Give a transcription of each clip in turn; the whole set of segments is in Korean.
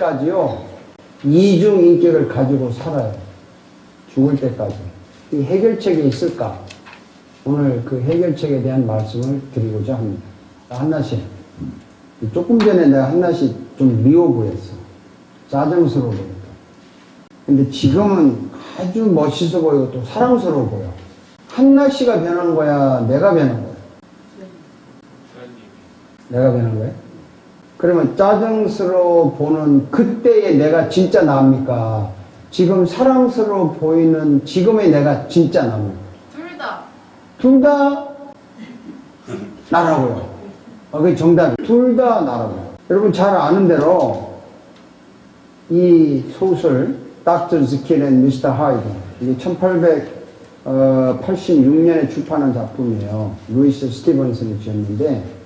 때까지요, 이중 인격을 가지고 살아요. 죽을 때까지. 이 해결책이 있을까? 오늘 그 해결책에 대한 말씀을 드리고자 합니다. 한나 씨, 조금 전에 내가 한나 씨 좀 미워 보였어. 짜증스러워 보니까. 근데 지금은 아주 멋있어 보이고 또 사랑스러워 보여. 한나 씨가 변한 거야? 내가 변한 거야? 내가 변한 거야? 그러면 짜증스러워 보는 그때의 내가 진짜 나입니까? 지금 사랑스러워 보이는 지금의 내가 진짜 나입니까? 둘 다. 둘 다 나라고요. 어, 그게 정답이. 둘다 나라고요. 여러분 잘 아는 대로 이 소설 닥터 지킬 앤 미스터 하이드 이게 1886년에 출판한 작품이에요. 루이스 스티븐슨이 지었는데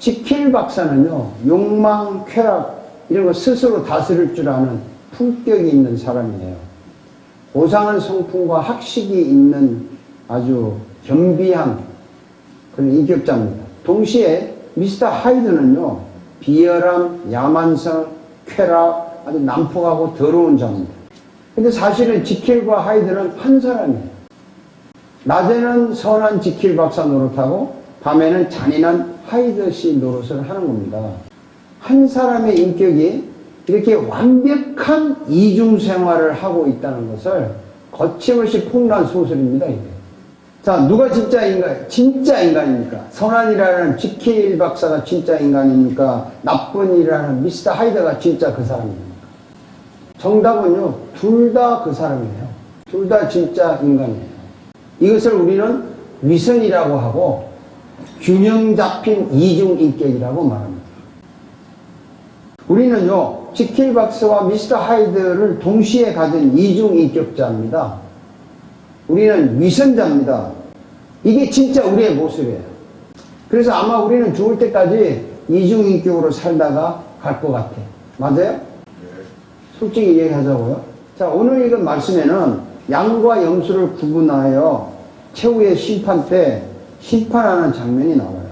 지킬 박사는요 욕망, 쾌락 이런 거 스스로 다스릴 줄 아는 품격이 있는 사람이에요. 고상한 성품과 학식이 있는 아주 겸비한 그런 인격자입니다. 동시에 미스터 하이드는요, 비열함, 야만성, 쾌락, 아주 난폭하고 더러운 자입니다. 근데 사실은 지킬과 하이드는 한 사람이에요. 낮에는 선한 지킬 박사 노릇하고 밤에는 잔인한 하이드 씨 노릇을 하는 겁니다. 한 사람의 인격이 이렇게 완벽한 이중 생활을 하고 있다는 것을 거침없이 폭로한 소설입니다. 이게. 자, 누가 진짜 인간, 진짜 인간입니까? 선한이라는 지킬 박사가 진짜 인간입니까? 나쁜 이라는 미스터 하이드가 진짜 그 사람입니까? 정답은요, 둘 다 그 사람이에요. 둘 다 진짜 인간이에요. 이것을 우리는 위선이라고 하고 균형 잡힌 이중인격이라고 말합니다. 우리는요, 지킬 박사와 미스터 하이드를 동시에 가진 이중인격자입니다. 우리는 위선자입니다. 이게 진짜 우리의 모습이에요. 그래서 아마 우리는 죽을 때까지 이중인격으로 살다가 갈 것 같아. 맞아요? 솔직히 얘기하자고요. 자, 오늘 읽은 말씀에는 양과 염소를 구분하여 최후의 심판 때 심판하는 장면이 나와요.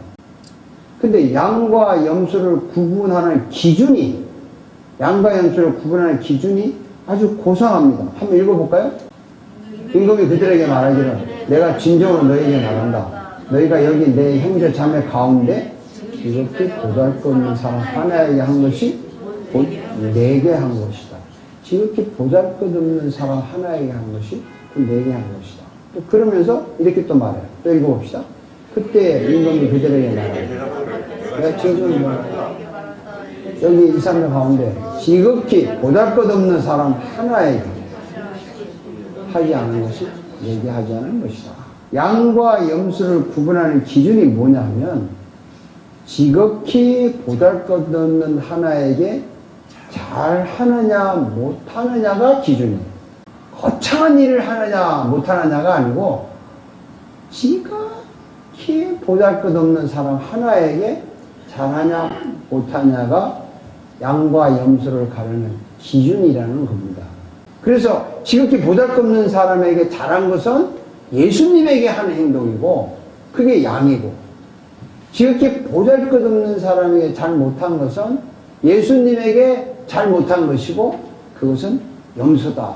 근데 양과 염소를 구분하는 기준이, 양과 염소를 구분하는 기준이 아주 고상합니다. 한번 읽어볼까요? 임금이 그들에게 말하기를 내가 진정으로 너에게 말한다. 너희가 여기 내 형제 자매 가운데 이렇게 보잘 것 없는 사람 하나에게 한 것이 곧 내게 한 것이다. 지극히 보잘 것 없는 사람 하나에게 한 것이 곧 내게 한 것이다. 또 그러면서 이렇게 또 말해요. 또 읽어봅시다. 그때 임금이 그들에게 말하기를 내가 지금 뭐 여기 이 사람 가운데 지극히 보잘 것 없는 사람 하나에게 하지 않은 것이 내게 하지 않은 것이다. 양과 염소를 구분하는 기준이 뭐냐 하면 지극히 보잘 것 없는 하나에게 잘 하느냐 못 하느냐가 기준이에요. 거창한 일을 하느냐 못 하느냐가 아니고 지극 히 보잘것없는 사람 하나에게 잘하냐 못하냐가 양과 염소를 가르는 기준이라는 겁니다. 그래서 지극히 보잘것없는 사람에게 잘한 것은 예수님에게 하는 행동이고 그게 양이고 지극히 보잘것없는 사람에게 잘 못한 것은 예수님에게 잘 못한 것이고 그것은 염소다.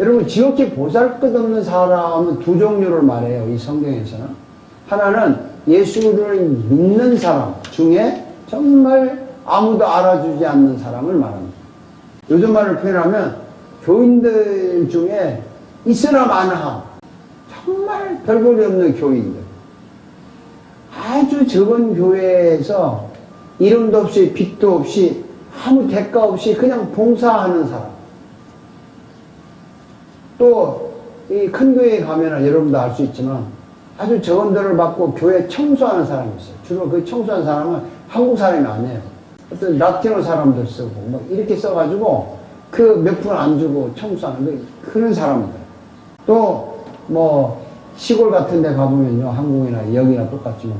여러분 지극히 보잘것없는 사람은 두 종류를 말해요. 이 성경에서는 하나는 예수를 믿는 사람 중에 정말 아무도 알아주지 않는 사람을 말합니다. 요즘 말을 표현하면 교인들 중에 있으나 마나함 정말 별볼이 없는 교인들 아주 적은 교회에서 이름도 없이 빚도 없이 아무 대가 없이 그냥 봉사하는 사람 또 이 큰 교회에 가면 여러분도 알 수 있지만 아주 적은들을 받고 교회 청소하는 사람이 있어요 주로 그 청소하는 사람은 한국 사람이 아니에요 어떤 라틴어 사람들 쓰고 막 이렇게 써가지고 그 몇 푼 안 주고 청소하는 그 그런 사람들. 또 뭐 시골 같은 데 가보면요. 한국이나 여기나 똑같지만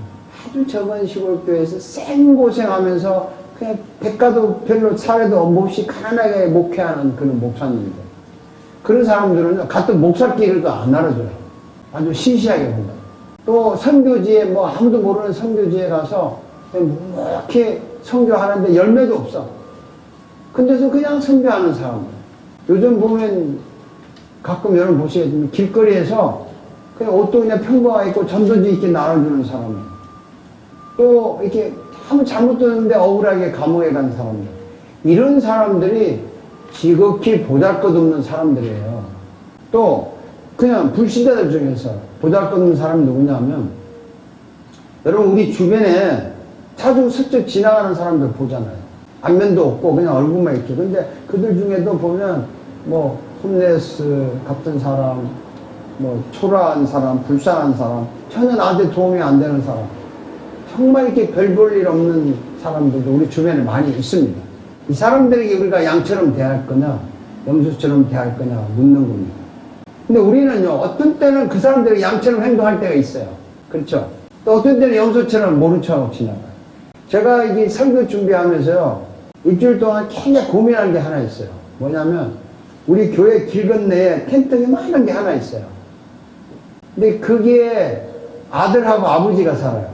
아주 적은 시골 교회에서 생고생하면서 그냥 대가도 별로 사회도 없이 가난하게 목회하는 그런 목사님들. 그런 사람들은 같은 목사끼리도 안 알아줘요. 아주 시시하게 본다. 또 선교지에 뭐 아무도 모르는 선교지에 가서 이렇게 선교하는데 열매도 없어. 근데도 그냥 선교하는 사람. 요즘 보면 가끔 여러분 보시겠지만 길거리에서 그냥 옷도 그냥 평범하게 입고 전도지 있게 나눠주는 사람이에요. 또 이렇게 아무 잘못 들었는데 억울하게 감옥에 간 사람들. 이런 사람들이 지극히 보잘것없는 사람들이에요. 또 그냥 불신자들 중에서 보잘것없는 사람이 누구냐면 여러분 우리 주변에 자주 스쳐 지나가는 사람들 보잖아요. 안면도 없고 그냥 얼굴만 이렇게. 근데 그들 중에도 보면 뭐 홈레스 같은 사람, 뭐 초라한 사람, 불쌍한 사람, 전혀 나한테 도움이 안 되는 사람. 정말 이렇게 별 볼 일 없는 사람들도 우리 주변에 많이 있습니다. 이 사람들에게 우리가 양처럼 대할 거냐, 염소처럼 대할 거냐 묻는 겁니다. 근데 우리는요, 어떤 때는 그 사람들이 양처럼 행동할 때가 있어요. 그렇죠? 또 어떤 때는 염소처럼 모른 척하고 지나가요. 제가 이게 설교 준비하면서요, 일주일 동안 굉장히 고민하는 게 하나 있어요. 뭐냐면, 우리 교회 길 건너에 텐트가 많은 게 하나 있어요. 근데 거기에 아들하고 아버지가 살아요.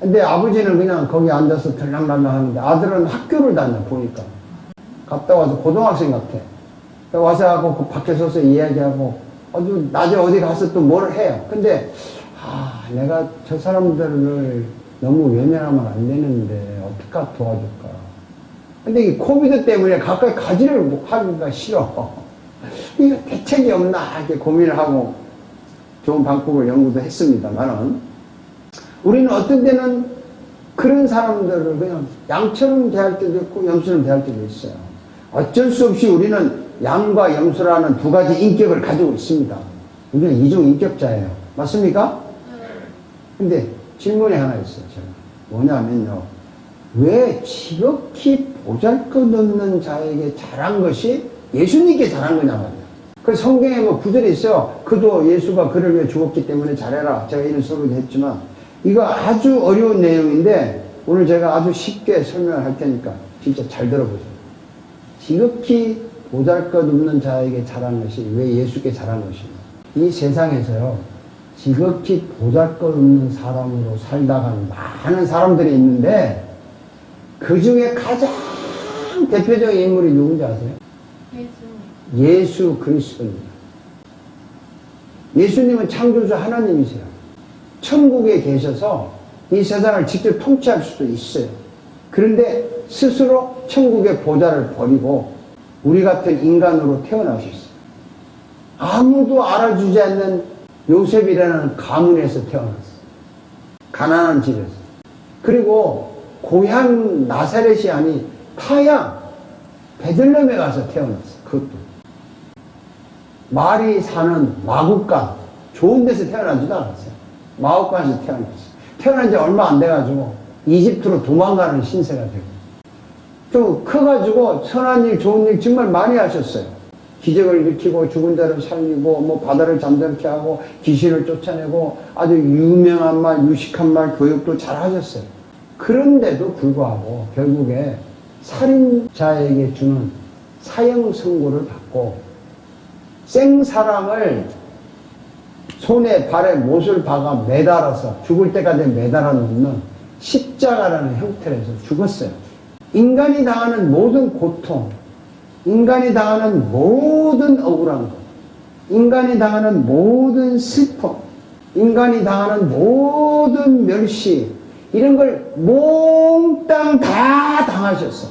근데 아버지는 그냥 거기 앉아서 들랑달랑 하는데 아들은 학교를 다녀, 보니까. 갔다 와서 고등학생 같아. 와서 하고 그 밖에 서서 이야기하고 아주 낮에 어디 가서 또 뭘 해요. 근데 아 내가 저 사람들을 너무 외면하면 안 되는데 어떻게 도와줄까. 근데 이 코비드 때문에 가까이 가지를 못 하기가 싫어. 이거 대책이 없나 이렇게 고민을 하고 좋은 방법을 연구도 했습니다만은 우리는 어떤 때는 그런 사람들을 그냥 양처럼 대할 때도 있고 염소처럼 대할 때도 있어요. 어쩔 수 없이 우리는 양과 염소라는 두 가지 인격을 가지고 있습니다. 우리는 이중 인격자예요. 맞습니까? 근데 질문이 하나 있어요. 제가. 뭐냐면요. 왜 지극히 보잘 것 없는 자에게 잘한 것이 예수님께 잘한 거냐 말이에요. 그 성경에 뭐 구절이 있어요. 그도 예수가 그를 위해 죽었기 때문에 잘해라. 제가 이런 소리도 했지만 이거 아주 어려운 내용인데 오늘 제가 아주 쉽게 설명을 할 테니까 진짜 잘 들어보세요. 지극히 보잘 것 없는 자에게 잘한 것이 왜 예수께 잘한 것이냐. 이 세상에서요. 지극히 보잘 것 없는 사람으로 살다가는 많은 사람들이 있는데 그 중에 가장 대표적인 인물이 누군지 아세요? 예수. 예수 그리스도입니다. 예수님은 창조주 하나님이세요. 천국에 계셔서 이 세상을 직접 통치할 수도 있어요. 그런데 스스로 천국의 보좌를 버리고 우리 같은 인간으로 태어나셨어요. 아무도 알아주지 않는 요셉이라는 가문에서 태어났어요. 가난한 집에서. 그리고 고향 나사렛이 아닌 타양 베들렘에 가서 태어났어요. 그것도. 말이 사는 마국간 좋은 데서 태어나지도 않았어요. 마국간에서 태어났어요. 태어난 지 얼마 안 돼가지고 이집트로 도망가는 신세가 되고 좀 커가지고 선한 일, 좋은 일 정말 많이 하셨어요. 기적을 일으키고 죽은 자를 살리고 뭐 바다를 잠잠케 하고 귀신을 쫓아내고 아주 유명한 말, 유식한 말 교육도 잘 하셨어요. 그런데도 불구하고 결국에 살인자에게 주는 사형 선고를 받고 생사람을 손에 발에 못을 박아 매달아서 죽을 때까지 매달아 놓는 십자가라는 형태에서 죽었어요. 인간이 당하는 모든 고통, 인간이 당하는 모든 억울한 것, 인간이 당하는 모든 슬픔, 인간이 당하는 모든 멸시, 이런 걸 몽땅 다 당하셨어.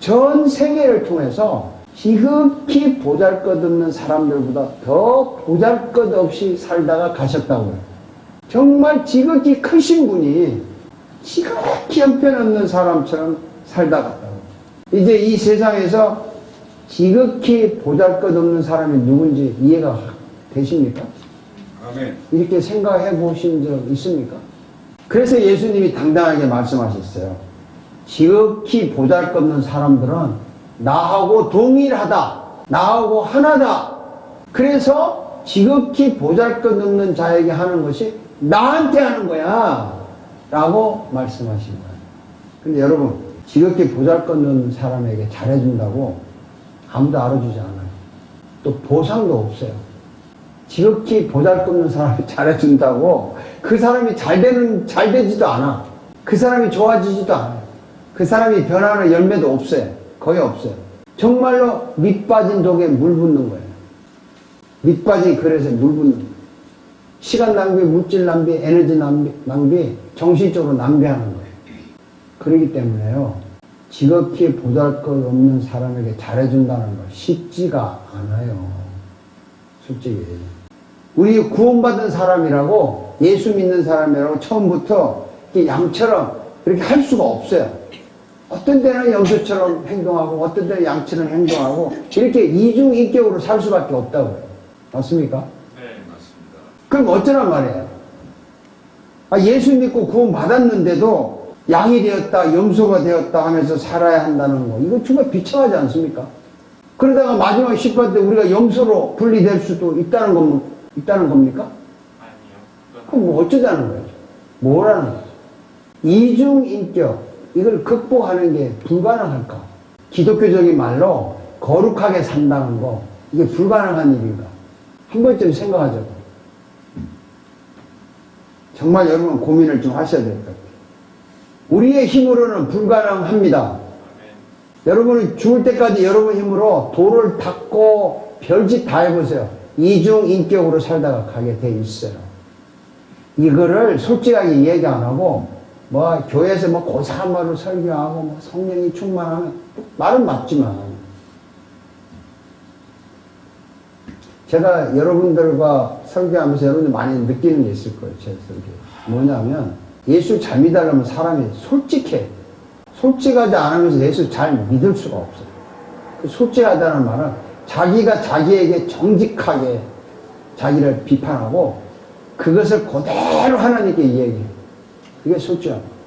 전 세계를 통해서 지극히 보잘 것 없는 사람들보다 더 보잘 것 없이 살다가 가셨다고요. 정말 지극히 크신 분이 지극히 형편없는 사람처럼 살다 갔다고. 이제 이 세상에서 지극히 보잘 것 없는 사람이 누군지 이해가 되십니까? 아멘. 이렇게 생각해 보신 적 있습니까? 그래서 예수님이 당당하게 말씀하셨어요. 지극히 보잘 것 없는 사람들은 나하고 동일하다. 나하고 하나다. 그래서 지극히 보잘 것 없는 자에게 하는 것이 나한테 하는 거야. 라고 말씀하신 거예요. 근데 여러분, 지극히 보잘것없는 사람에게 잘해준다고 아무도 알아주지 않아요. 또 보상도 없어요. 지극히 보잘것없는 사람이 잘해준다고 그 사람이 잘 되는, 잘 되지도 않아. 그 사람이 좋아지지도 않아요. 그 사람이 변하는 열매도 없어요. 거의 없어요. 정말로 밑빠진 독에 물 붓는 거예요. 밑빠진 그릇에 물 붓는 거예요. 시간 낭비, 물질 낭비, 에너지 낭비, 낭비 정신적으로 낭비하는 거예요. 그렇기 때문에요. 지극히 보잘 것 없는 사람에게 잘해준다는 거 쉽지가 않아요. 솔직히. 우리 구원받은 사람이라고 예수 믿는 사람이라고 처음부터 양처럼 그렇게 할 수가 없어요. 어떤 때는 염소처럼 행동하고 어떤 때는 양처럼 행동하고 이렇게 이중인격으로 살 수밖에 없다고요. 맞습니까? 네, 맞습니다. 그럼 어쩌란 말이에요? 아, 예수 믿고 구원 받았는데도 양이 되었다, 염소가 되었다 하면서 살아야 한다는 거. 이거 정말 비참하지 않습니까? 그러다가 마지막 십번 때 우리가 염소로 분리될 수도 있다는 건, 있다는 겁니까? 아니요. 그럼 뭐 어쩌자는 거예요? 뭐라는 거예요? 이중인격, 이걸 극복하는 게 불가능할까? 기독교적인 말로 거룩하게 산다는 거, 이게 불가능한 일인가? 한 번쯤 생각하자고. 정말 여러분 고민을 좀 하셔야 될 것 같아요. 우리의 힘으로는 불가능합니다. 여러분은 죽을 때까지 여러분 힘으로 돌을 닦고 별짓 다 해보세요. 이중인격으로 살다가 가게 돼 있어요. 이거를 솔직하게 얘기 안 하고, 뭐, 교회에서 뭐 고상한 말로 설교하고, 뭐, 성령이 충만하면, 말은 맞지만, 제가 여러분들과 설교하면서 여러분들 많이 느끼는 게 있을 거예요, 제 설교. 뭐냐면, 예수 잘 믿으려면 사람이 솔직해. 솔직하지 않으면서 예수 잘 믿을 수가 없어요. 그 솔직하다는 말은 자기가 자기에게 정직하게 자기를 비판하고 그것을 그대로 하나님께 이야기해요. 그게 거예요.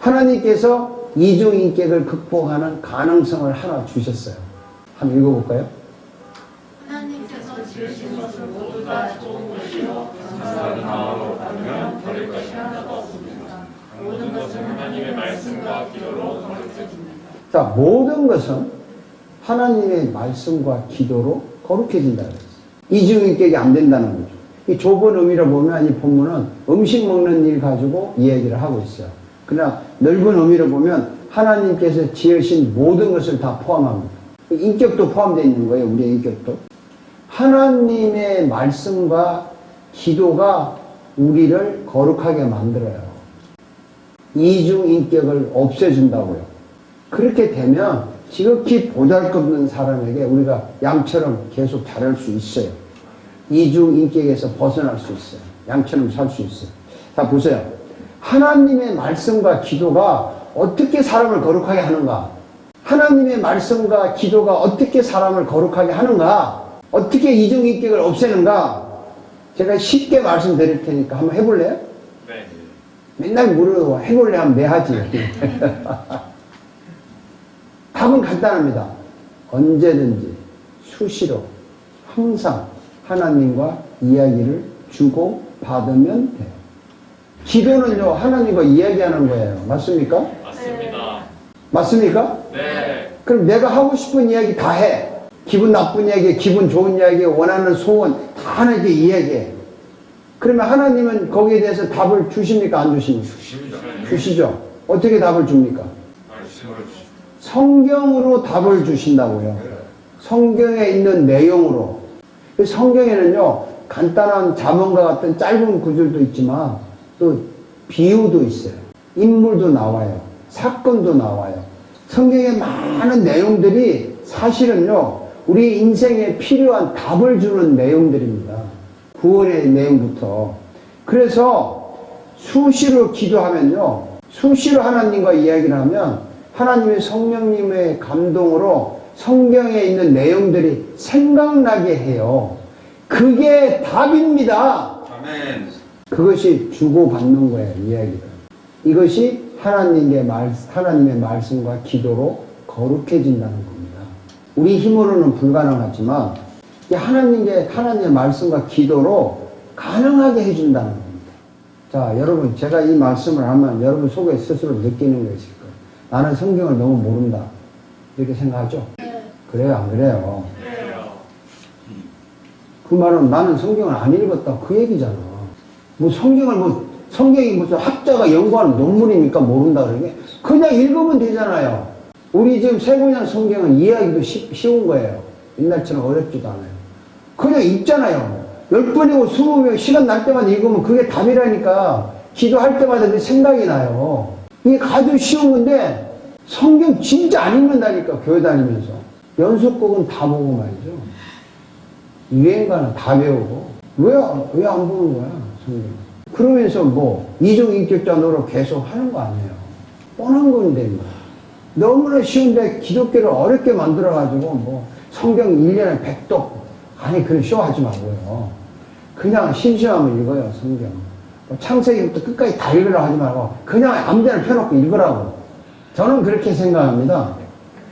하나님께서 이중인격을 극복하는 가능성을 하나 주셨어요. 한번 읽어볼까요? 하나님께서 지으신 것은 모두 다 좋은 것이요 감사하는 마음으로 받으면 버릴 것이 하나도 없습니다. 모든 것은 하나님의 말씀과 기도로 거룩해집니다. 자, 모든 것은 하나님의 말씀과 기도로 거룩해진다. 이중인격이 안 된다는 거죠. 이 좁은 의미로 보면 이 본문은 음식 먹는 일 가지고 이야기를 하고 있어요. 그러나 넓은 의미로 보면 하나님께서 지으신 모든 것을 다 포함합니다. 인격도 포함되어 있는 거예요. 우리의 인격도. 하나님의 말씀과 기도가 우리를 거룩하게 만들어요. 이중인격을 없애준다고요. 그렇게 되면 지극히 보잘것없는 사람에게 우리가 양처럼 계속 잘할 수 있어요. 이중인격에서 벗어날 수 있어요. 양처럼 살 수 있어요. 자, 보세요. 하나님의 말씀과 기도가 어떻게 사람을 거룩하게 하는가? 하나님의 말씀과 기도가 어떻게 사람을 거룩하게 하는가? 어떻게 이중인격을 없애는가? 제가 쉽게 말씀드릴 테니까 한번 해볼래요? 네. 맨날 물어도 해볼래 하면 내 하지. 답은 간단합니다. 언제든지 수시로 항상 하나님과 이야기를 주고 받으면 돼요. 기도는요, 하나님과 이야기하는 거예요. 맞습니까? 맞습니다. 맞습니까? 네. 그럼 내가 하고 싶은 이야기 다 해. 기분 나쁜 이야기, 기분 좋은 이야기, 원하는 소원 다 하나님께 이야기해. 그러면 하나님은 거기에 대해서 답을 주십니까? 안 주십니까? 주십니다. 주시죠. 어떻게 답을 줍니까? 주십니다. 성경으로 답을 주신다고요. 성경에 있는 내용으로. 그 성경에는요, 간단한 자문과 같은 짧은 구절도 있지만, 또 비유도 있어요. 인물도 나와요. 사건도 나와요. 성경에 많은 내용들이 사실은요, 우리 인생에 필요한 답을 주는 내용들입니다. 구원의 내용부터. 그래서 수시로 기도하면요, 수시로 하나님과 이야기를 하면 하나님의 성령님의 감동으로 성경에 있는 내용들이 생각나게 해요. 그게 답입니다. 아멘. 그것이 주고받는 거예요, 이야기가. 이것이 하나님의 말, 하나님의 말씀과 기도로 거룩해진다는 겁니다. 우리 힘으로는 불가능하지만, 이 하나님의, 하나님의 말씀과 기도로 가능하게 해준다는 겁니다. 자, 여러분, 제가 이 말씀을 하면 여러분 속에 스스로 느끼는 거 있을 거예요. 나는 성경을 너무 모른다. 이렇게 생각하죠? 그래요, 안 그래요? 그 말은 나는 성경을 안 읽었다. 그 얘기잖아. 뭐 성경을 뭐, 성경이 무슨 학자가 연구한 논문입니까? 모른다 그러게? 그냥 읽으면 되잖아요. 우리 지금 세고년 성경은 이해하기도 쉽- 쉬운 거예요. 옛날처럼 어렵지도 않아요. 그냥 읽잖아요. 열 번이고 스무 명 시간 날 때마다 읽으면 그게 답이라니까 기도할 때마다 그 생각이 나요. 이게 아주 쉬운 건데 성경 진짜 안 읽는다니까 교회 다니면서 연속곡은 다 보고 말이죠. 유행가는 다 배우고 왜 왜 안 보는 거야 성경? 그러면서 뭐 이중 인격자 노릇 계속 하는 거 아니에요? 뻔한 건데 뭐. 너무나 쉬운데 기독교를 어렵게 만들어가지고 뭐 성경 1년에 100독 아니 그런 쇼 하지 말고요. 그냥 심심하면 읽어요 성경. 뭐 창세기부터 끝까지 다 읽으라 하지 말고 그냥 아무데나 펴놓고 읽으라고. 저는 그렇게 생각합니다.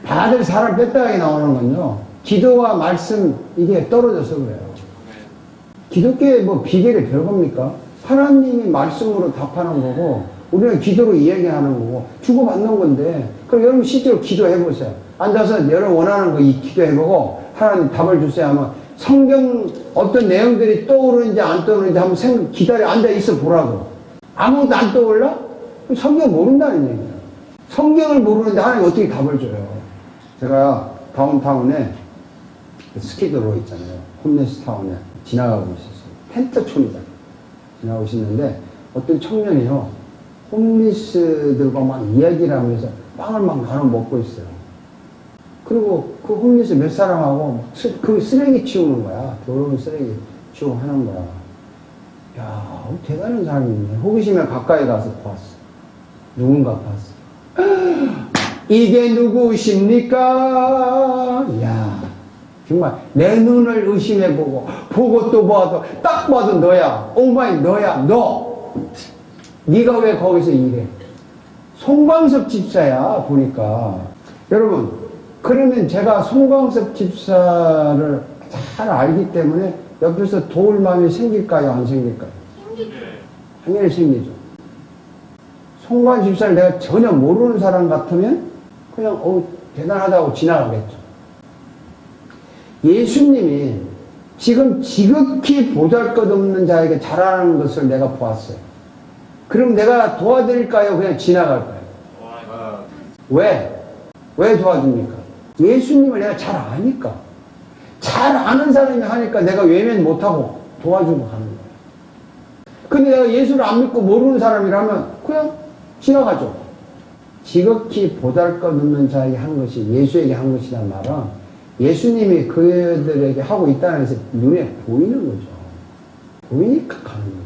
다들 사람 뺐다하게 나오는 건요. 기도와 말씀 이게 떨어져서 그래요. 기독교의 뭐 비결이 별겁니까? 하나님이 말씀으로 답하는 거고 우리는 기도로 이야기하는 거고 주고받는 건데 그럼 여러분 실제로 기도해 보세요. 앉아서 여러분 원하는 거이 기도해 보고 하나님 답을 주세요 하면 성경 어떤 내용들이 떠오르는지 안 떠오르는지 한번 생각 기다려 앉아 있어 보라고. 아무것도 안 떠올라? 성경 모른다는 얘기예요. 성경을 모르는데 하나님 어떻게 답을 줘요? 제가 다운타운에 스키드로 있잖아요. 홈레스 타운에 지나가고 있었어요. 텐트촌이다. 지나가고 있었는데 어떤 청년이요. 홈리스들과 막 이야기를 하면서 빵을 막 나눠 먹고 있어요. 그리고 그 홈리스 몇 사람하고 막 쓰- 그 쓰레기 치우는 거야. 더러운 쓰레기 치우고 하는 거야. 야, 대단한 사람이 있네. 호기심에 가까이 가서 봤어. 누군가 봤어. 이게 누구십니까? 야, 정말 내 눈을 의심해 보고 보고 또 봐도 딱 봐도 너야. 오마이 너야 너. 네가 왜 거기서 일해? 송광섭 집사야 보니까. 여러분 그러면 제가 송광섭 집사를 잘 알기 때문에 옆에서 도울 마음이 생길까요? 안 생길까요? 당연히 생기죠. 송관 집사를 내가 전혀 모르는 사람 같으면 그냥 어 대단하다고 지나가겠죠. 예수님이 지금 지극히 보잘것없는 자에게 잘하는 것을 내가 보았어요. 그럼 내가 도와드릴까요? 그냥 지나갈까요? 왜? 왜 도와줍니까? 예수님을 내가 잘 아니까. 잘 아는 사람이 하니까 내가 외면 못하고 도와주고 가는 거예요. 근데 내가 예수를 안 믿고 모르는 사람이라면 그냥 지나가죠. 지극히 보잘것없는 자에게 한 것이 예수에게 한 것이란 말은 예수님이 그들에게 하고 있다는 것이 눈에 보이는 거죠. 보이니까 가는 거죠.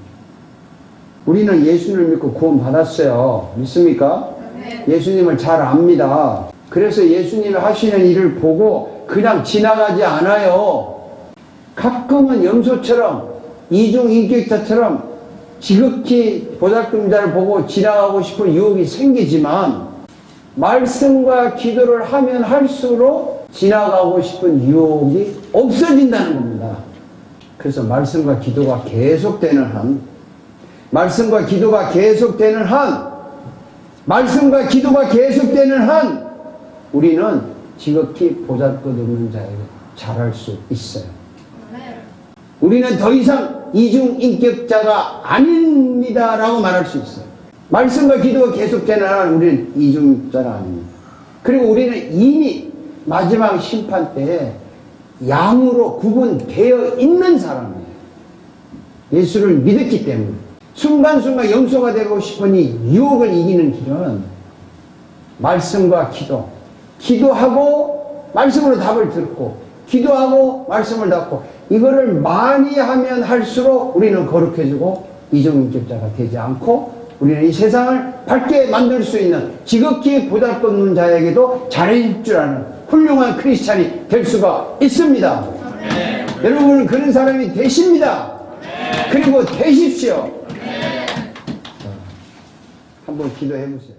우리는 예수를 믿고 구원 받았어요. 믿습니까? 예수님을 잘 압니다. 그래서 예수님이 하시는 일을 보고 그냥 지나가지 않아요. 가끔은 염소처럼 이중인격자처럼 지극히 보잘금자를 보고 지나가고 싶은 유혹이 생기지만 말씀과 기도를 하면 할수록 지나가고 싶은 유혹이 없어진다는 겁니다. 그래서 말씀과 기도가 계속되는 한 말씀과 기도가 계속되는 한 말씀과 기도가 계속되는 한 우리는 지극히 보잘것없는 자에게 잘할 수 있어요. 우리는 더 이상 이중인격자가 아닙니다 라고 말할 수 있어요. 말씀과 기도가 계속되는 한 우리는 이중자가 아닙니다. 그리고 우리는 이미 마지막 심판 때에 양으로 구분되어 있는 사람이에요. 예수를 믿었기 때문에. 순간순간 영소가 되고 싶으니 유혹을 이기는 길은 말씀과 기도. 기도하고 말씀으로 답을 듣고 기도하고 말씀을 듣고 이거를 많이 하면 할수록 우리는 거룩해지고 이중인격자가 되지 않고 우리는 이 세상을 밝게 만들 수 있는 지극히 보잘것없는 자에게도 잘해줄 줄 아는 훌륭한 크리스찬이 될 수가 있습니다. 여러분은 그런 사람이 되십니다. 그리고 되십시오. 자, 한번 기도해 보세요.